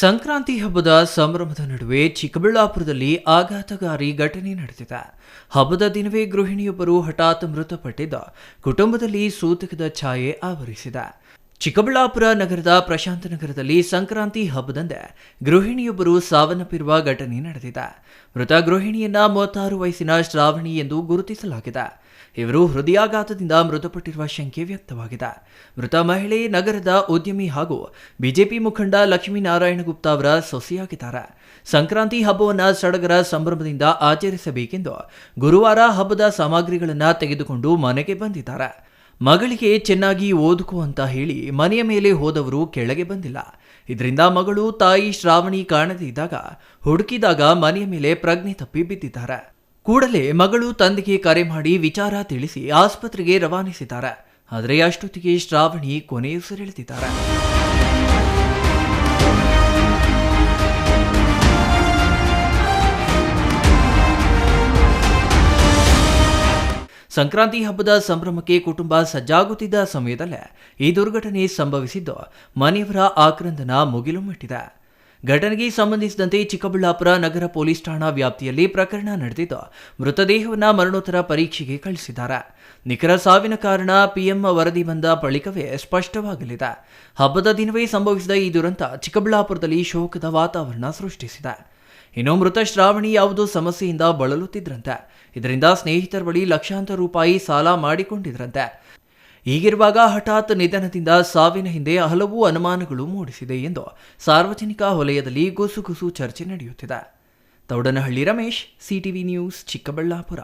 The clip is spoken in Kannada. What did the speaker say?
ಸಂಕ್ರಾಂತಿ ಹಬ್ಬದ ಸಂಭ್ರಮದ ನಡುವೆ ಚಿಕ್ಕಬಳ್ಳಾಪುರದಲ್ಲಿ ಆಘಾತಕಾರಿ ಘಟನೆ ನಡೆದಿದೆ. ಹಬ್ಬದ ದಿನವೇ ಗೃಹಿಣಿಯೊಬ್ಬರು ಹಠಾತ್ ಮೃತಪಟ್ಟಿದ್ದ ಕುಟುಂಬದಲ್ಲಿ ಸೂತಕದ ಛಾಯೆ ಆವರಿಸಿದೆ. ಚಿಕ್ಕಬಳ್ಳಾಪುರ ನಗರದ ಪ್ರಶಾಂತ ನಗರದಲ್ಲಿ ಸಂಕ್ರಾಂತಿ ಹಬ್ಬದಂದೇ ಗೃಹಿಣಿಯೊಬ್ಬರು ಸಾವನ್ನಪ್ಪಿರುವ ಘಟನೆ ನಡೆದಿದೆ. ಮೃತ ಗೃಹಿಣಿಯನ್ನ ಮೂವತ್ತಾರು ವಯಸ್ಸಿನ ಶ್ರಾವಣಿ ಎಂದು ಗುರುತಿಸಲಾಗಿದೆ. ಇವರು ಹೃದಯಾಘಾತದಿಂದ ಮೃತಪಟ್ಟಿರುವ ಶಂಕೆ ವ್ಯಕ್ತವಾಗಿದೆ. ಮೃತ ಮಹಿಳೆ ನಗರದ ಉದ್ಯಮಿ ಹಾಗೂ ಬಿಜೆಪಿ ಮುಖಂಡ ಲಕ್ಷ್ಮೀನಾರಾಯಣ ಗುಪ್ತ ಅವರ ಸೊಸೆಯಾಗಿದ್ದಾರೆ. ಸಂಕ್ರಾಂತಿ ಹಬ್ಬವನ್ನು ಸಡಗರ ಸಂಭ್ರಮದಿಂದ ಆಚರಿಸಬೇಕೆಂದು ಗುರುವಾರ ಹಬ್ಬದ ಸಾಮಗ್ರಿಗಳನ್ನು ತೆಗೆದುಕೊಂಡು ಮನೆಗೆ ಬಂದಿದ್ದಾರೆ. ಮಗಳಿಗೆ ಚೆನ್ನಾಗಿ ಓದುಕು ಅಂತ ಹೇಳಿ ಮನೆಯ ಮೇಲೆ ಹೋದವರು ಕೆಳಗೆ ಬಂದಿಲ್ಲ. ಇದರಿಂದ ಮಗಳು ತಾಯಿ ಶ್ರಾವಣಿ ಕಾಣದಿದ್ದಾಗ ಹುಡುಕಿದಾಗ ಮನೆಯ ಮೇಲೆ ಪ್ರಜ್ಞೆ ತಪ್ಪಿ ಬಿದ್ದಿದ್ದಾರೆ. ಕೂಡಲೇ ಮಗಳು ತಂದೆಗೆ ಕರೆ ಮಾಡಿ ವಿಚಾರ ತಿಳಿಸಿ ಆಸ್ಪತ್ರೆಗೆ ರವಾನಿಸಿದ್ದಾರೆ. ಆದರೆ ಅಷ್ಟೊತ್ತಿಗೆ ಶ್ರಾವಣಿ ಕೊನೆಯುಸಿರೆಳೆದಿದ್ದಾರೆ. ಸಂಕ್ರಾಂತಿ ಹಬ್ಬದ ಸಂಭ್ರಮಕ್ಕೆ ಕುಟುಂಬ ಸಜ್ಜಾಗುತ್ತಿದ್ದ ಸಮಯದಲ್ಲೇ ಈ ದುರ್ಘಟನೆ ಸಂಭವಿಸಿದ್ದು ಮನೆಯವರ ಆಕ್ರಂದನ ಮುಗಿಲು ಮುಟ್ಟಿದೆ ಘಟನೆಗೆ ಸಂಬಂಧಿಸಿದಂತೆ ಚಿಕ್ಕಬಳ್ಳಾಪುರ ನಗರ ಪೊಲೀಸ್ ಠಾಣಾ ವ್ಯಾಪ್ತಿಯಲ್ಲಿ ಪ್ರಕರಣ ನಡೆದಿದ್ದು, ಮೃತದೇಹವನ್ನು ಮರಣೋತ್ತರ ಪರೀಕ್ಷೆಗೆ ಕಳಿಸಿದ್ದಾರೆ ನಿಖರ ಸಾವಿನ ಕಾರಣ ಪಿಎಂ ವರದಿ ಬಂದ ಬಳಿಕವೇ ಸ್ಪಷ್ಟವಾಗಲಿದೆ. ಹಬ್ಬದ ದಿನವೇ ಸಂಭವಿಸಿದ ಈ ದುರಂತ ಚಿಕ್ಕಬಳ್ಳಾಪುರದಲ್ಲಿ ಶೋಕದ ವಾತಾವರಣ ಸೃಷ್ಟಿಸಿದೆ. ಇನ್ನು ಮೃತ ಶ್ರಾವಣಿ ಯಾವುದೋ ಸಮಸ್ಯೆಯಿಂದ ಬಳಲುತ್ತಿದ್ರಂತೆ. ಇದರಿಂದ ಸ್ನೇಹಿತರ ಬಳಿ ಲಕ್ಷಾಂತರ ರೂಪಾಯಿ ಸಾಲ ಮಾಡಿಕೊಂಡಿದ್ರಂತೆ. ಹೀಗಿರುವಾಗ ಹಠಾತ್ ನಿಧನದಿಂದ ಸಾವಿನ ಹಿಂದೆ ಹಲವು ಅನುಮಾನಗಳು ಮೂಡಿಸಿದೆ ಎಂದು ಸಾರ್ವಜನಿಕ ವಲಯದಲ್ಲಿ ಗುಸುಗುಸು ಚರ್ಚೆ ನಡೆಯುತ್ತಿದೆ. Taudanahalli Ramesh, CTV news, Chikkaballapura.